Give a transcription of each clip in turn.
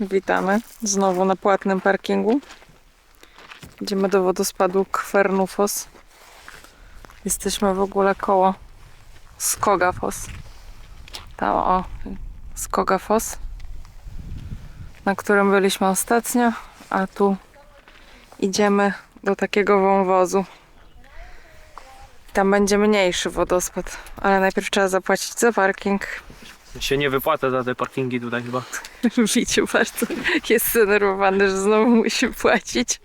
Witamy znowu na płatnym parkingu. Idziemy do wodospadu Kwernufos. Jesteśmy w ogóle koło Skogafos. Tam o, Skogafos, na którym byliśmy ostatnio, a tu idziemy do takiego wąwozu. Tam będzie mniejszy wodospad, ale najpierw trzeba zapłacić za parking. Się nie wypłata za te parkingi tutaj chyba. Wiciu bardzo jest zdenerwowany, że znowu musi płacić.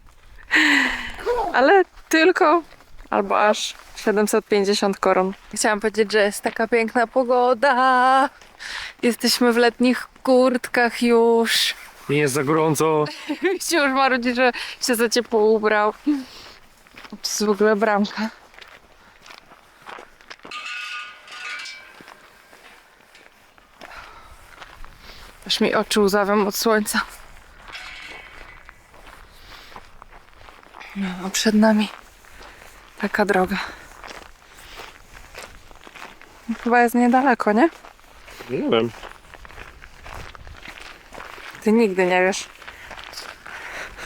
Ale tylko albo aż 750 koron. Chciałam powiedzieć, że jest taka piękna pogoda. Jesteśmy w letnich kurtkach już. Nie jest za gorąco. Wiciu już marudzi, że się za ciepło ubrał. To jest w ogóle bramka. Aż mi oczy łzawią od słońca. No, a przed nami taka droga. Chyba jest niedaleko, nie? Nie wiem. Ty nigdy nie wiesz.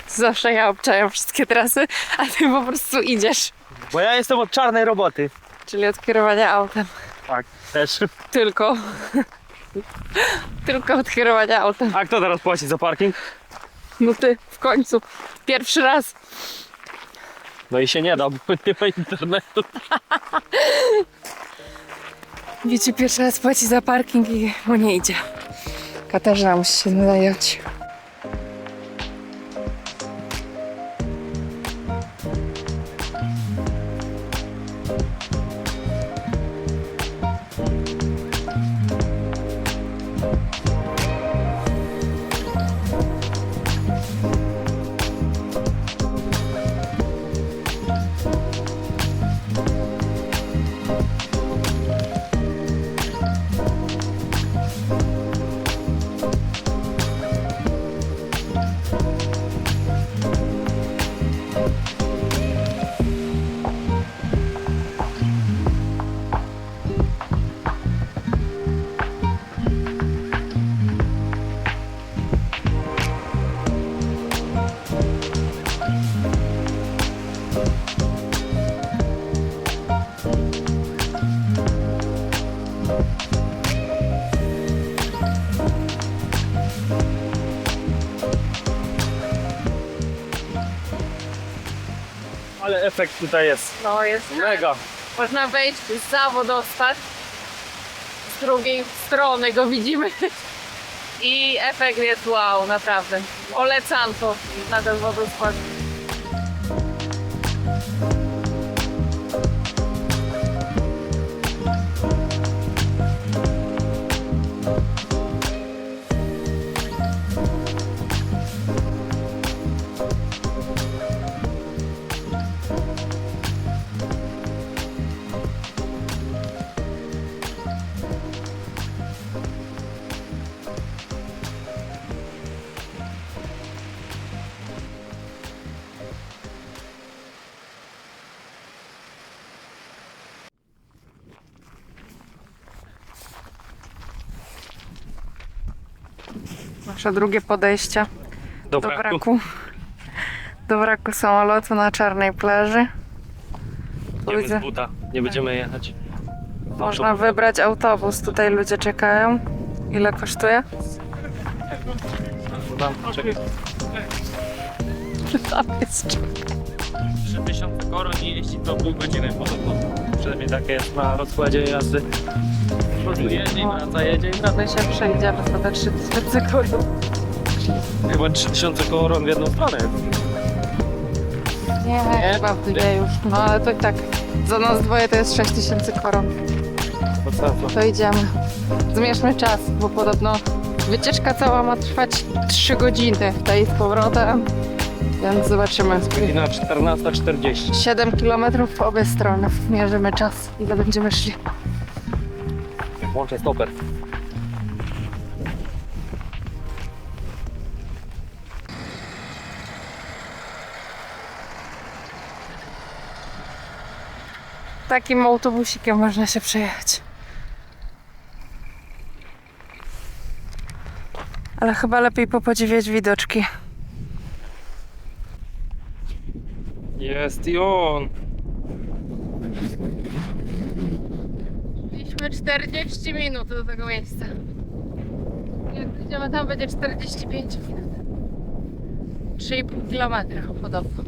Zawsze ja obczajam wszystkie trasy, a ty po prostu idziesz. Bo ja jestem od czarnej roboty. Czyli od kierowania autem. Tak, też. Tylko. Tylko od kierowania autem. A kto teraz płaci za parking? No ty, w końcu. Pierwszy raz. No i się nie da, bo nie ma internetu. Wiecie, pierwszy raz płaci za parking i mu nie idzie. Katarzyna musi się zająć. Ale efekt tutaj jest. No jest. Mega. Można wejść za wodospad. Z drugiej strony go widzimy. I efekt jest wow, naprawdę. Polecam to na ten wodospad. Nasze drugie podejście Do do braku. Do wraku samolotu na czarnej plaży. Idziemy Ludzie. z buta. Nie będziemy jechać. Można wybrać autobus. Tutaj ludzie czekają. Ile kosztuje? Tam, czekaj. Tam jest 3000 koron i jeździ to pół godziny. Podobno. Przynajmniej takie jest na rozkładzie jazdy. Po prostu jedzie i wraca, jedzie i wraca. My się przejdziemy za te 3000 koron. Chyba 3000 koron w jedną stronę. Nie, Nie? chyba w dwie już. No ale to i tak. Za nas dwoje to jest 6000 koron. To idziemy. Zmierzmy czas, bo podobno wycieczka cała ma trwać 3 godziny. Tej z powrotem. Więc zobaczymy. Godzina 14.40. 7 km w obie strony. Mierzymy czas. Ile będziemy szli. Włączę stoper. Takim autobusikiem można się przejechać. Ale chyba lepiej popodziwiać widoczki. Jest i on. Mieliśmy 40 minut do tego miejsca. Jak będziemy tam, będzie 45 minut. 3,5 kilometra podobno.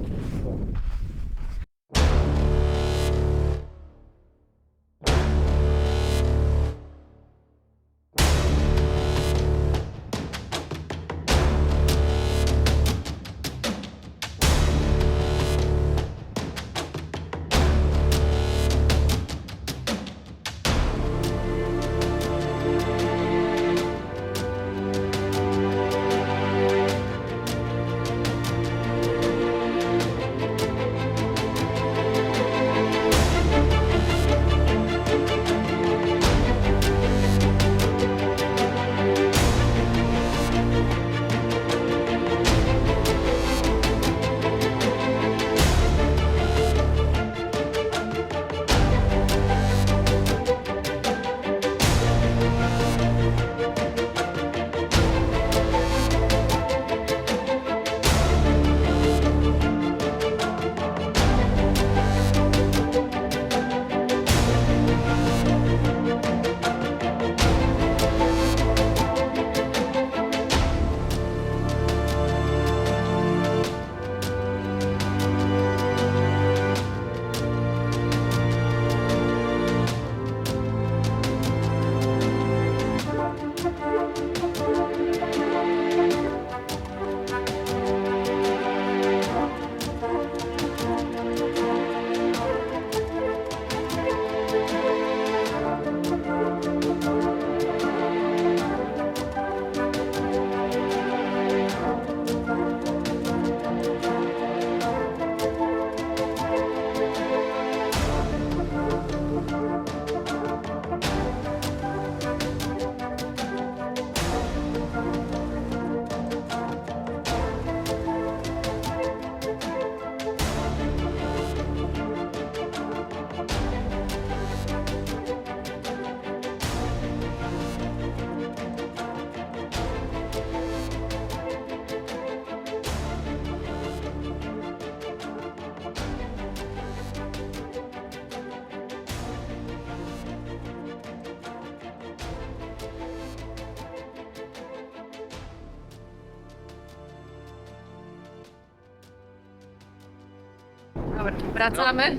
Dobra, wracamy.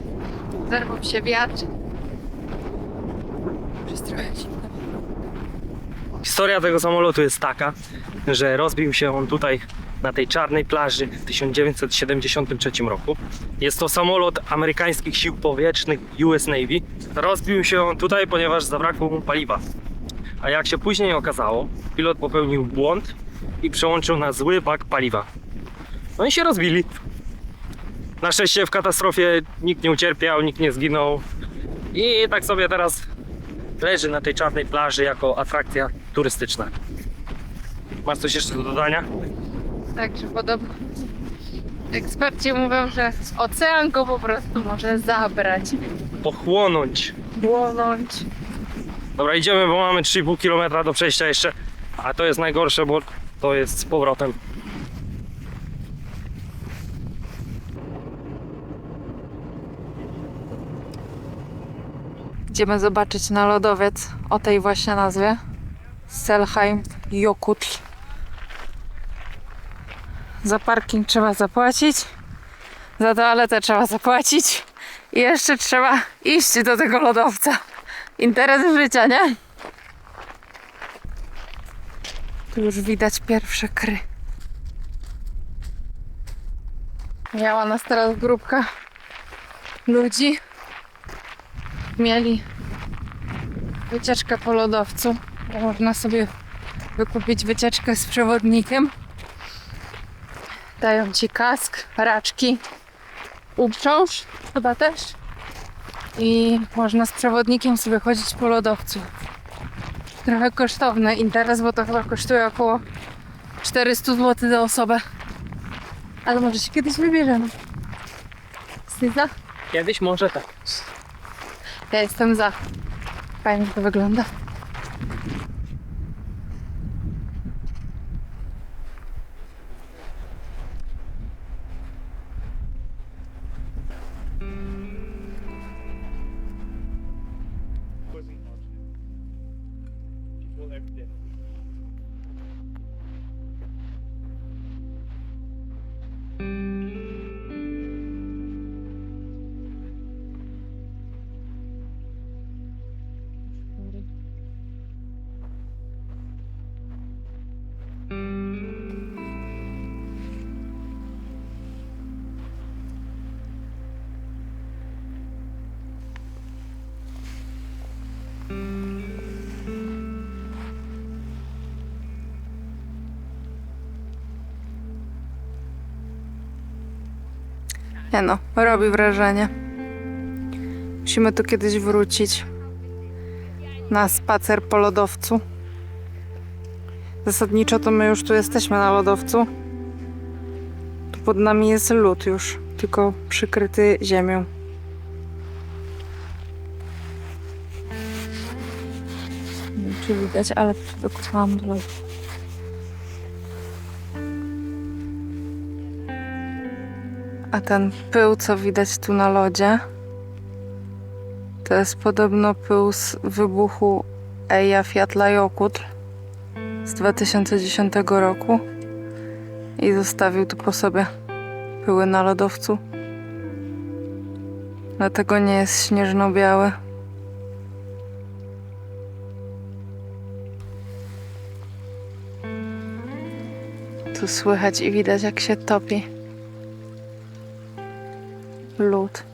Zerwał się wiatr. Jest. Historia tego samolotu jest taka, że rozbił się on tutaj na tej czarnej plaży w 1973 roku. Jest to samolot amerykańskich sił powietrznych US Navy. Rozbił się on tutaj, ponieważ zabrakło mu paliwa. A jak się później okazało, pilot popełnił błąd i przełączył na zły bak paliwa. No i się rozbili. Na szczęście w katastrofie nikt nie ucierpiał, nikt nie zginął. I tak sobie teraz leży na tej czarnej plaży jako atrakcja turystyczna. Masz coś jeszcze do dodania? Także podobno eksperci mówią, że ocean go po prostu może zabrać, Pochłonąć. błonąć. Dobra, idziemy, bo mamy 3,5 km do przejścia jeszcze. A to jest najgorsze, bo to jest z powrotem. Idziemy zobaczyć na lodowiec o tej właśnie nazwie. Selheim Jokutl. Za parking trzeba zapłacić. Za toaletę trzeba zapłacić. I jeszcze trzeba iść do tego lodowca. Interes życia, nie? Tu już widać pierwsze kry. Miała nas teraz grupka ludzi mieli wycieczkę po lodowcu. Można sobie wykupić wycieczkę z przewodnikiem. Dają ci kask, raczki, uprząż chyba też. I można z przewodnikiem sobie chodzić po lodowcu. Trochę kosztowny interes, bo to chyba kosztuje około 400 zł za osobę. Ale może się kiedyś wybierzemy. Jesteś za? Kiedyś może tak. Ja jestem za. Fajnie to wygląda. Mm. Nie no, robi wrażenie. Musimy tu kiedyś wrócić na spacer po lodowcu. Zasadniczo to my już tu jesteśmy na lodowcu. Tu pod nami jest lód już, tylko przykryty ziemią. Nie wiem, czy widać, ale dokładałam do lodu. A ten pył, co widać tu na lodzie, to jest podobno pył z wybuchu Eyjafjallajökull z 2010 roku i zostawił tu po sobie pyły na lodowcu. Dlatego nie jest śnieżno-biały. Tu słychać i widać, jak się topi lód.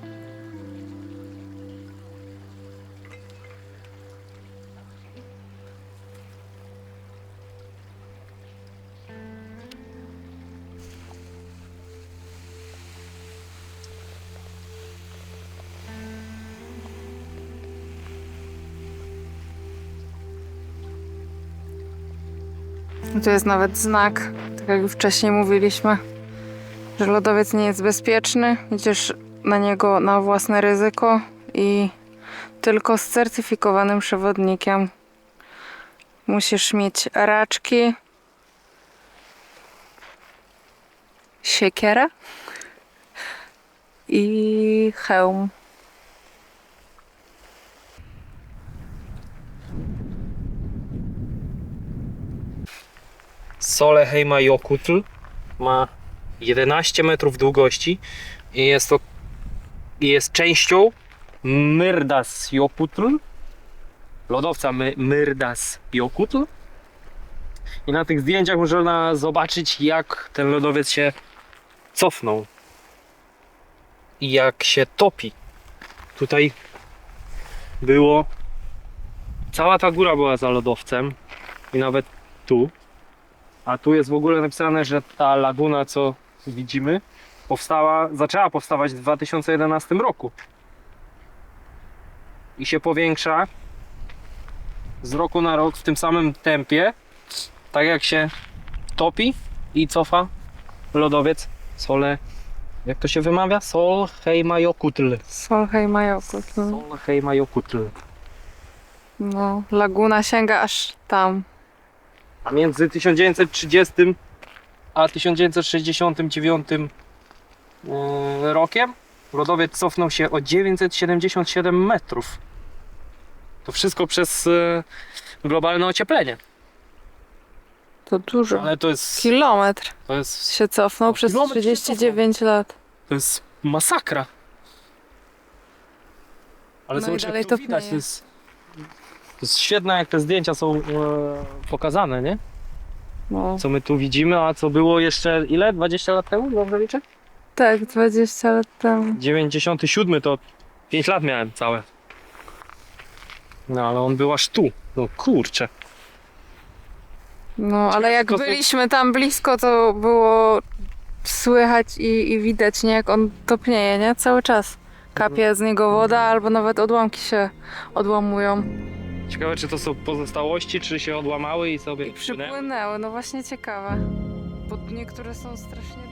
Tu jest nawet znak, tak jak już wcześniej mówiliśmy, że lodowiec nie jest bezpieczny. Idziesz na niego na własne ryzyko i tylko z certyfikowanym przewodnikiem. Musisz mieć raczki, siekierę i hełm. Soleheima Jokutl ma 11 metrów długości i jest to jest częścią Myrdas Jokutl, lodowca My, Myrdas Jokutl. I na tych zdjęciach można zobaczyć, jak ten lodowiec się cofnął i jak się topi. Tutaj było. Cała ta góra była za lodowcem i nawet tu. A tu jest w ogóle napisane, że ta laguna, co widzimy, powstała, zaczęła powstawać w 2011 roku. I się powiększa z roku na rok w tym samym tempie, tak jak się topi i cofa lodowiec Sole. Jak to się wymawia? Solheimajokutl. Solheimajokut. No. Solheimajokutl. no, laguna sięga aż tam. A między 1930 a 1969 e, rokiem lodowiec cofnął się o 977 metrów. To wszystko przez e, globalne ocieplenie. To dużo. Ale to jest, Kilometr to jest, się cofnął przez kilometr się 39 lat. to jest masakra. Ale No zobacz jak to widać. To jest, to jest świetne jak te zdjęcia są e, pokazane, nie? No. Co my tu widzimy, a co było jeszcze ile? 20 lat temu? Dobrze liczę? Tak, 20 lat temu. 97 to 5 lat miałem całe. No ale on był aż tu. No kurczę. No, ale jak byliśmy tam blisko, to było słychać i, i widać, nie, jak on topnieje, nie? Cały czas. Kapie z niego woda, albo nawet odłamki się odłamują. Ciekawe czy to są pozostałości, czy się odłamały i sobie I przypłynęły, no właśnie ciekawe. Bo niektóre są strasznie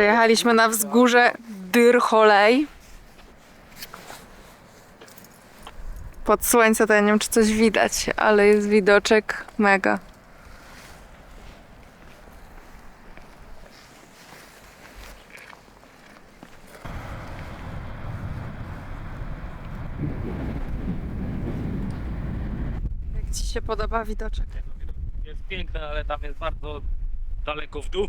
Przejechaliśmy na wzgórze Dyrcholej. Pod słońce to ja nie wiem, czy coś widać, ale jest widoczek mega. Jak Ci się podoba widoczek? Jest piękne, ale tam jest bardzo daleko w dół.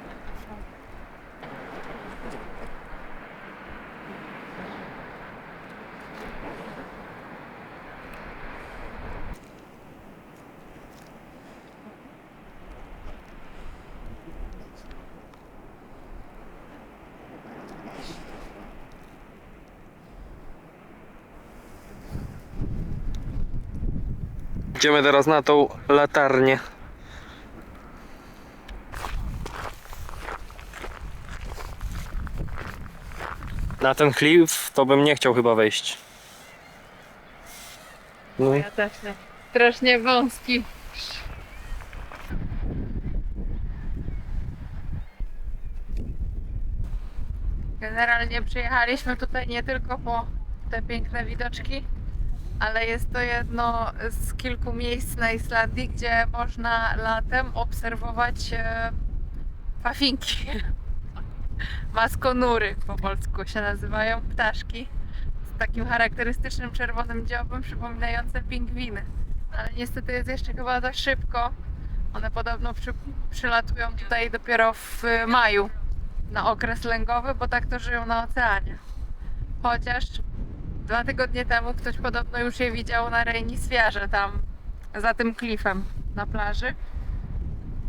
Idziemy teraz na tą latarnię. Na ten klif to bym nie chciał chyba wejść. No, Ja też nie. Strasznie wąski. Generalnie przyjechaliśmy tutaj nie tylko po te piękne widoczki, ale jest to jedno z kilku miejsc na Islandii, gdzie można latem obserwować e. Maskonury po polsku się nazywają ptaszki z takim charakterystycznym czerwonym dziobem przypominającym pingwiny. Ale niestety jest jeszcze chyba za szybko. One podobno przy, przylatują tutaj dopiero w maju na okres lęgowy, bo tak to żyją na oceanie. Chociaż dwa tygodnie temu ktoś podobno już je widział na Reynisfjarze tam za tym klifem na plaży.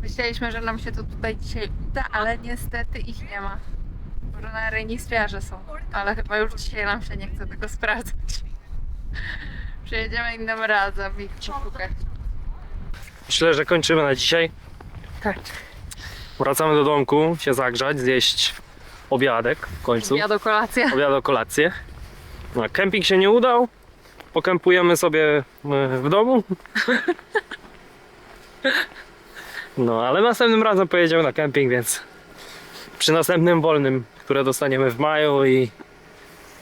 Myśleliśmy, że nam się to tutaj dzisiaj uda, ale niestety ich nie ma. Może na Reynisfjarze są, ale chyba już dzisiaj nam się nie chce tego sprawdzać. Przyjedziemy innym razem ich poszukać. myślę, że kończymy na dzisiaj. Tak. Wracamy do domku, się zagrzać, zjeść obiadek w końcu. Ja do kolacji. Obiad kolację. No, kemping się nie udał. Pokampujemy sobie e, w domu. No, ale następnym razem pojedziemy na kemping, więc przy następnym wolnym, które dostaniemy w maju i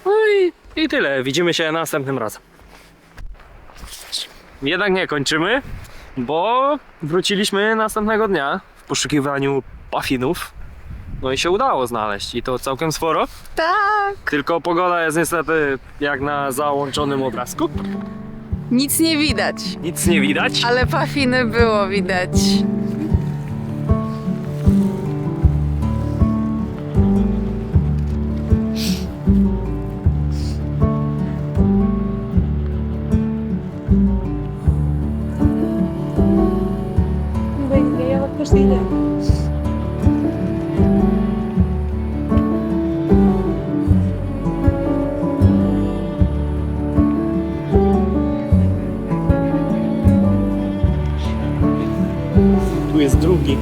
no i, i tyle. Widzimy się następnym razem. Jednak nie kończymy, bo wróciliśmy następnego dnia w poszukiwaniu pafinów. No i się udało znaleźć i to całkiem sporo. Tak. Tylko pogoda jest niestety jak na załączonym obrazku. Nic nie widać, Nic nie widać. ale pafiny było widać. jest drugi.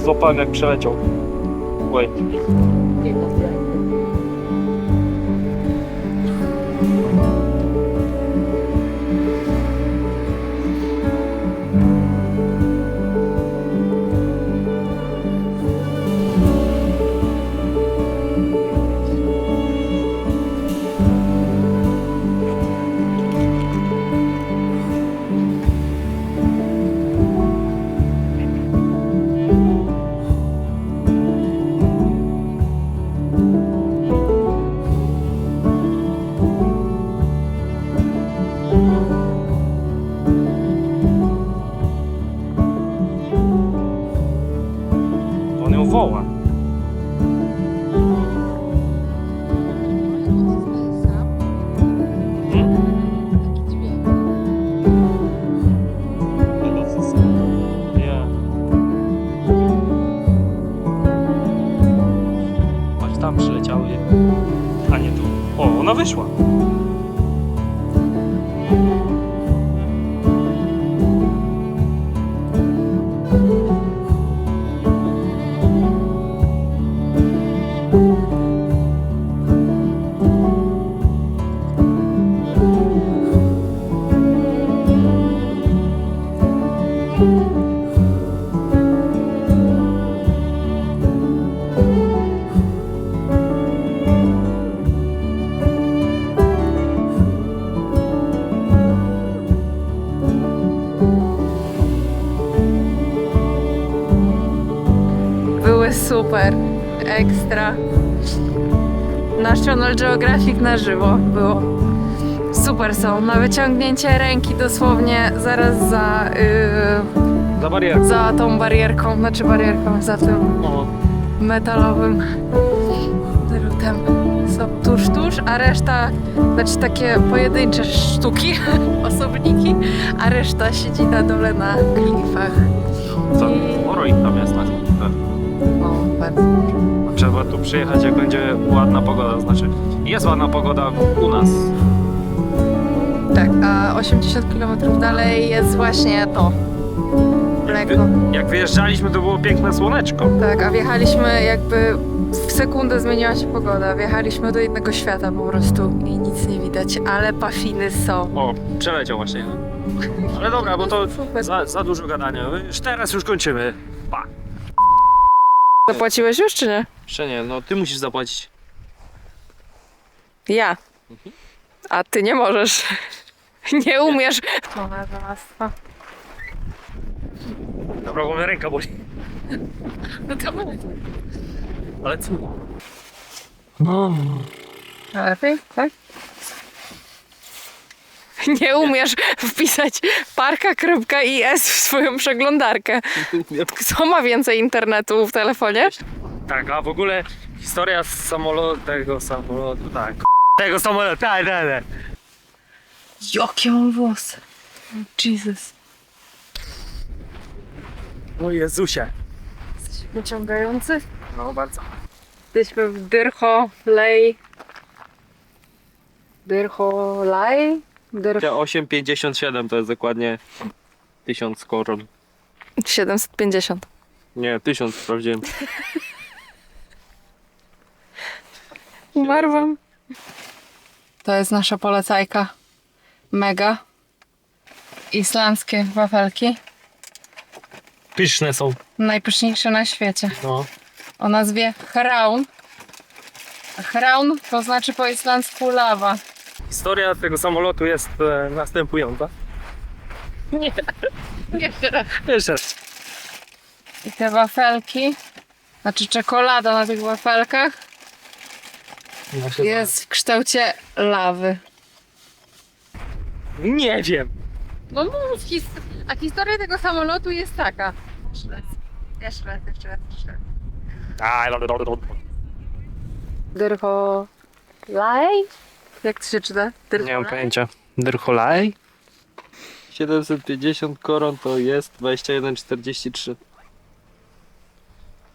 Złapałem jak przeleciał. Oj. Ekstra. National Geographic na żywo było. Super są. Na wyciągnięcie ręki dosłownie zaraz za, yy, Za barierę. za tą barierką, znaczy barierką, za tym O, metalowym drutem. Są tuż, tuż, a reszta, znaczy takie pojedyncze sztuki, osobniki, a reszta siedzi na dole na klifach. sporo ich tam jest na tym. O, bardzo. Trzeba tu przyjechać jak będzie ładna pogoda, znaczy jest ładna pogoda u nas. Tak, a 80 km dalej jest właśnie to. Mleko. Jak wyjeżdżaliśmy to było piękne słoneczko. Tak, a wjechaliśmy jakby w sekundę zmieniła się pogoda. Wjechaliśmy do innego świata po prostu i nic nie widać, ale pafiny są. O, przeleciał właśnie. Ale dobra, bo to Super. za, za dużo gadania. Już teraz już kończymy. Pa. Zapłaciłeś już czy nie? Jeszcze nie, no ty musisz zapłacić. Ja. A ty nie możesz. Nie umiesz. Dobra, bo mnie ręka boli. No to Ale co? Lepiej, tak? Nie umiesz wpisać parka.is w swoją przeglądarkę. Kto ma więcej internetu w telefonie? Tak, a w ogóle historia z samolotu, tego samolotu, tak. Tego samolotu, tak, tak, tak. Jakie mam włosy. Jesus. O Jezusie. Jesteś wyciągający? No bardzo. Jesteśmy w Dyrcho Lej. Dyrcho Lej? Dyrcho... 8,57 to jest dokładnie 1000 koron. 750. Nie, 1000 sprawdziłem. Umarłam. To jest nasza polecajka. Mega. Islandzkie wafelki. Pyszne są. Najpyszniejsze na świecie. No. O nazwie Hraun. Hraun to znaczy po islandzku lawa. Historia tego samolotu jest e, następująca. Nie. Jeszcze raz. Jeszcze raz. I te wafelki, znaczy czekolada na tych wafelkach jest w kształcie lawy. Nie wiem. No mów, his- a historia tego samolotu jest taka. Jeszcze raz, jeszcze raz, jeszcze raz. Jeszcze raz. Dyrcho... Laj? Jak to się czyta? Dyrcho Nie mam pojęcia. Dyrholaj? 750 koron to jest 21,43.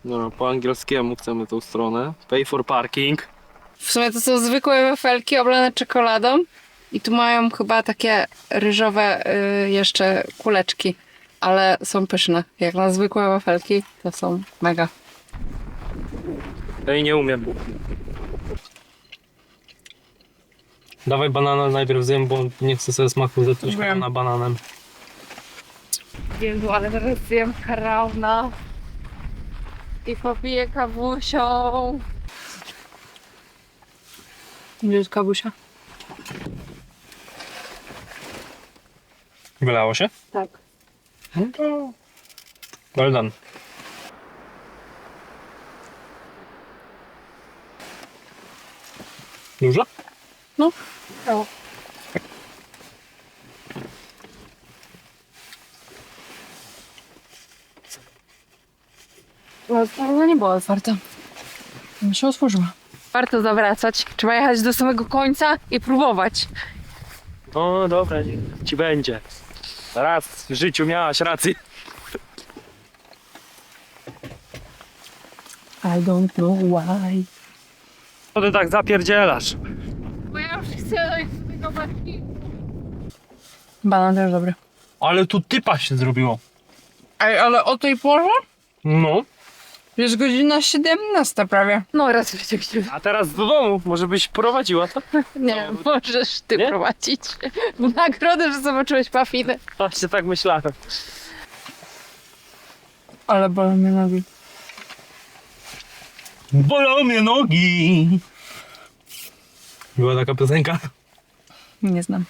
No, po angielskiemu chcemy tą stronę. Pay for parking. W sumie to są zwykłe wafelki oblane czekoladą i tu mają chyba takie ryżowe y, jeszcze kuleczki ale są pyszne. Jak na zwykłe wafelki, to są mega. Ja jej nie umiem. Dawaj banana najpierw zjem, bo nie chcę sobie smaku zatruć Wiem. na bananem. Jezu, ale teraz zjem krauna i popiję kawusią. Gdzie jest kawusia? Wylało się? Tak. No to... Well done. Dużo? No. O. Ale nie była otwarta. No się otworzyła. Warto zawracać. Trzeba jechać do samego końca i próbować. No dobra, niech ci będzie. Raz w życiu miałaś rację. I don't know why. Co ty tak zapierdzielasz? Bo ja już chcę dojść do tego baki. Banan też dobry. Ale tu typa się zrobiło. Ej, ale o tej porze? No. Jest godzina 17 prawie. No raz w życiu chciałem. A teraz do domu, może byś prowadziła to? Nie, możesz ty Nie? prowadzić. W nagrodę, że zobaczyłeś pafiny. Właśnie tak myślałem. Ale bolą mnie nogi. Bolą mnie nogi. Była taka piosenka? Nie znam.